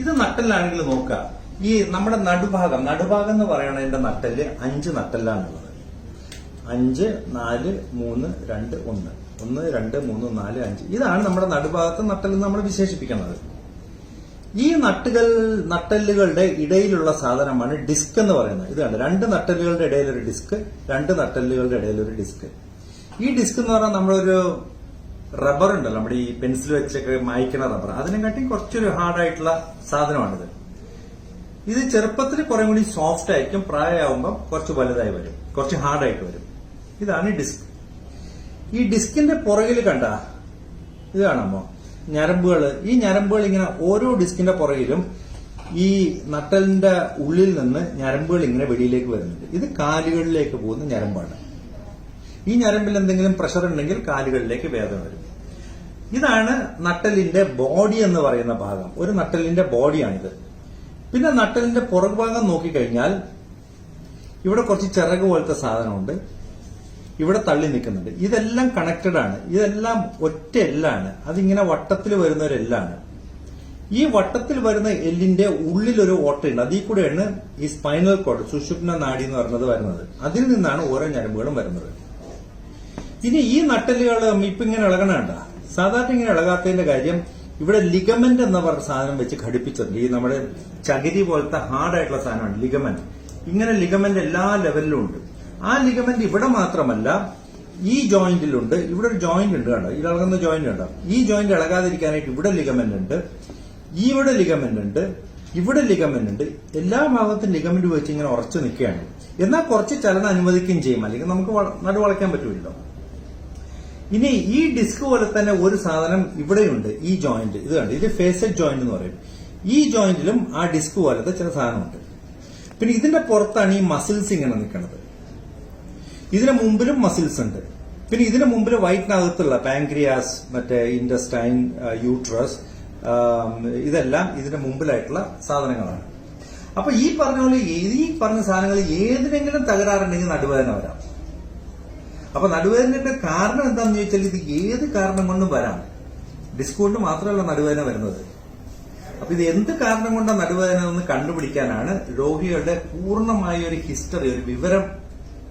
ഇത് നട്ടലാണെങ്കിൽ നോക്കുക. ഈ നമ്മുടെ നടുഭാഗം നടുഭാഗം എന്ന് പറയണതിന്റെ നട്ടൽ അഞ്ച് നട്ടലാണുള്ളത് അഞ്ച് നാല് മൂന്ന് രണ്ട് ഒന്ന്. ഒന്ന് രണ്ട് മൂന്ന് നാല് അഞ്ച്. ഇതാണ് നമ്മുടെ നടുഭാഗത്തെ നട്ടൽ നമ്മൾ വിശേഷിപ്പിക്കുന്നത്. ഈ നട്ടുകൾ നട്ടലുകളുടെ ഇടയിലുള്ള സാധനമാണ് ഡിസ്ക് എന്ന് പറയുന്നത്. ഇത് കണ്ട്? രണ്ട് നട്ടലുകളുടെ ഇടയിലൊരു ഡിസ്ക് രണ്ട് നട്ടലുകളുടെ ഇടയിലൊരു ഡിസ്ക്. ഈ ഡിസ്ക് എന്ന് പറഞ്ഞാൽ നമ്മളൊരു റബ്ബർ ഉണ്ടല്ലോ നമ്മുടെ ഈ പെൻസിൽ വെച്ചൊക്കെ മായ്ക്കണ റബ്ബർ. അതിനെക്കാട്ടി കുറച്ചൊരു ഹാർഡായിട്ടുള്ള സാധനമാണിത്. ഇത് ചെറുപ്പത്തിൽ കുറേ കൂടി സോഫ്റ്റ് ആയിരിക്കും പ്രായമാകുമ്പോൾ കുറച്ച് വലുതായി വരും കുറച്ച് ഹാർഡായിട്ട് വരും. ഇതാണ് ഈ ഡിസ്ക് ഈ ഡിസ്കിന്റെ പുറകിൽ കണ്ട ഇത് ഞരമ്പുകൾ ഈ ഞരമ്പുകൾ ഇങ്ങനെ ഓരോ ഡിസ്കിന്റെ പുറകിലും ഈ നട്ടലിന്റെ ഉള്ളിൽ നിന്ന് ഞരമ്പുകൾ ഇങ്ങനെ വെടിയിലേക്ക് വരുന്നുണ്ട്. ഇത് കാലുകളിലേക്ക് പോകുന്ന ഞരമ്പാണ്. ഈ ഞരമ്പിൽ എന്തെങ്കിലും പ്രഷർ ഉണ്ടെങ്കിൽ കാലുകളിലേക്ക് വേദന വരും. ഇതാണ് നട്ടലിന്റെ ബോഡി എന്ന് പറയുന്ന ഭാഗം. ഒരു നട്ടലിന്റെ ബോഡിയാണിത്. പിന്നെ നട്ടലിന്റെ പുറകുഭാഗം നോക്കിക്കഴിഞ്ഞാൽ ഇവിടെ കുറച്ച് ചിറക് പോലത്തെ സാധനമുണ്ട്. ഇവിടെ തള്ളി നിൽക്കുന്നുണ്ട്. ഇതെല്ലാം കണക്റ്റഡ് ആണ്. ഇതെല്ലാം ഒറ്റ എല്ലാണ്. അതിങ്ങനെ വട്ടത്തിൽ വരുന്ന ഒരു എല്ലാണ്. ഈ വട്ടത്തിൽ വരുന്ന എല്ലിന്റെ ഉള്ളിലൊരു ഓട്ടയുണ്ട്. അതിൽ കൂടെയാണ് ഈ സ്പൈനൽ കോഡ് സുഷുപ്ന നാഡി എന്ന് പറയുന്നത് വരുന്നത്. അതിൽ നിന്നാണ് ഓരോ ഞരമ്പുകളും വരുന്നത്. ഇനി ഈ നട്ടലുകൾ ഇപ്പൊ ഇങ്ങനെ ഇളകണണ്ട സാധാരണ ഇങ്ങനെ ഇളകാത്തതിന്റെ കാര്യം ഇവിടെ ലിഗമെന്റ് എന്ന പറഞ്ഞ സാധനം വെച്ച് ഘടിപ്പിച്ചിട്ടുണ്ട്. ഈ നമ്മുടെ ചകിരി പോലത്തെ ഹാർഡായിട്ടുള്ള സാധനമാണ് ലിഗമെന്റ് ഇങ്ങനെ ലിഗമെന്റ് എല്ലാ ലെവലിലും ഉണ്ട്. ആ ലിഗമെന്റ് ഇവിടെ മാത്രമല്ല ഈ ജോയിന്റിലുണ്ട് ഇവിടെ ഒരു ജോയിന്റ് ഉണ്ട് കണ്ടോ? ഈ ഇളകുന്ന ജോയിന്റ് ഉണ്ടോ ഈ ജോയിന്റ് ഇളകാതിരിക്കാനായിട്ട് ഇവിടെ ലിഗമെന്റ് ഉണ്ട്. ഇവിടെ ലിഗമെന്റ് ഉണ്ട്. ഇവിടെ ലിഗമെന്റ് ഉണ്ട്. എല്ലാ ഭാഗത്തും ലിഗമെന്റ് വെച്ച് ഇങ്ങനെ ഉറച്ചു നിൽക്കുകയാണ്. എന്നാൽ കുറച്ച് ചലനം അനുവദിക്കുകയും ചെയ്യും. അല്ലെങ്കിൽ നമുക്ക് വള- നടുവളയ്ക്കാൻ പറ്റൂല്ലോ ഇനി ഈ ഡിസ്ക് പോലെ തന്നെ ഒരു സാധനം ഇവിടെയുണ്ട് ഈ ജോയിന്റ് ഇത് കണ്ട് ഇത് ഫേസഡ് ജോയിന്റ് എന്ന് പറയും. ഈ ജോയിന്റിലും ആ ഡിസ്ക് പോലത്തെ ചില സാധനമുണ്ട്. പിന്നെ ഇതിന്റെ പുറത്താണ് ഈ മസിൽസ് ഇങ്ങനെ നിൽക്കുന്നത് ഇതിന് മുമ്പിലും മസിൽസ് ഉണ്ട്. പിന്നെ ഇതിന് മുമ്പിൽ വയറ്റിനകത്തുള്ള പാങ്ക്രിയാസ് മറ്റേ ഇൻഡസ്റ്റൈൻ യൂട്രസ് ഇതെല്ലാം ഇതിന്റെ മുമ്പിലായിട്ടുള്ള സാധനങ്ങളാണ്. അപ്പൊ ഈ പറഞ്ഞ പോലെ ഈ പറഞ്ഞ സാധനങ്ങൾ ഏതിനെങ്കിലും തകരാറുണ്ടെങ്കിൽ നടുവേദന വരാം. അപ്പൊ നടുവേദനയുടെ കാരണം എന്താണെന്ന് ചോദിച്ചാൽ ഇത് ഏത് കാരണം കൊണ്ടും വരാം. ഡിസ്ക് കൊണ്ട് മാത്രമല്ല നടുവേദന വരുന്നത്. അപ്പൊ ഇത് എന്ത് കാരണം കൊണ്ടാണ് നടുവേദന എന്ന് കണ്ടുപിടിക്കാനാണ് രോഗികളുടെ പൂർണമായ ഒരു ഹിസ്റ്ററി ഒരു വിവരം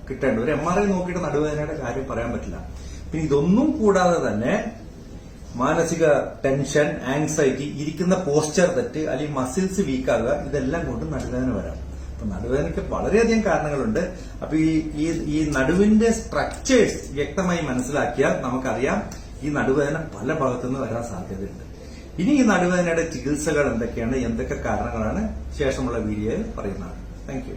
കിട്ടേണ്ടത്. ഒരു എം ആർ ഐ നോക്കിയിട്ട് നടുവേദനയുടെ കാര്യം പറയാൻ പറ്റില്ല. പിന്നെ ഇതൊന്നും കൂടാതെ തന്നെ മാനസിക ടെൻഷൻ ആങ്സൈറ്റി ഇരിക്കുന്ന പോസ്ചർ തെറ്റ് അല്ലെങ്കിൽ മസിൽസ് വീക്കാകുക ഇതെല്ലാം കൊണ്ട് നടുവേദന വരാം. അപ്പൊ നടുവേദനയ്ക്ക് വളരെയധികം കാരണങ്ങളുണ്ട്. അപ്പൊ ഈ ഈ ഈ നടുവിന്റെ സ്ട്രക്ചേഴ്സ് വ്യക്തമായി മനസ്സിലാക്കിയാൽ നമുക്കറിയാം ഈ നടുവേദന പല ഭാഗത്തുനിന്ന് വരാൻ സാധ്യതയുണ്ട്. ഇനി ഈ നടുവേദനയുടെ ചികിത്സകൾ എന്തൊക്കെയാണ്? എന്തൊക്കെ കാരണങ്ങളാണ്? ശേഷമുള്ള വീഡിയോയിൽ പറയുന്നത് താങ്ക്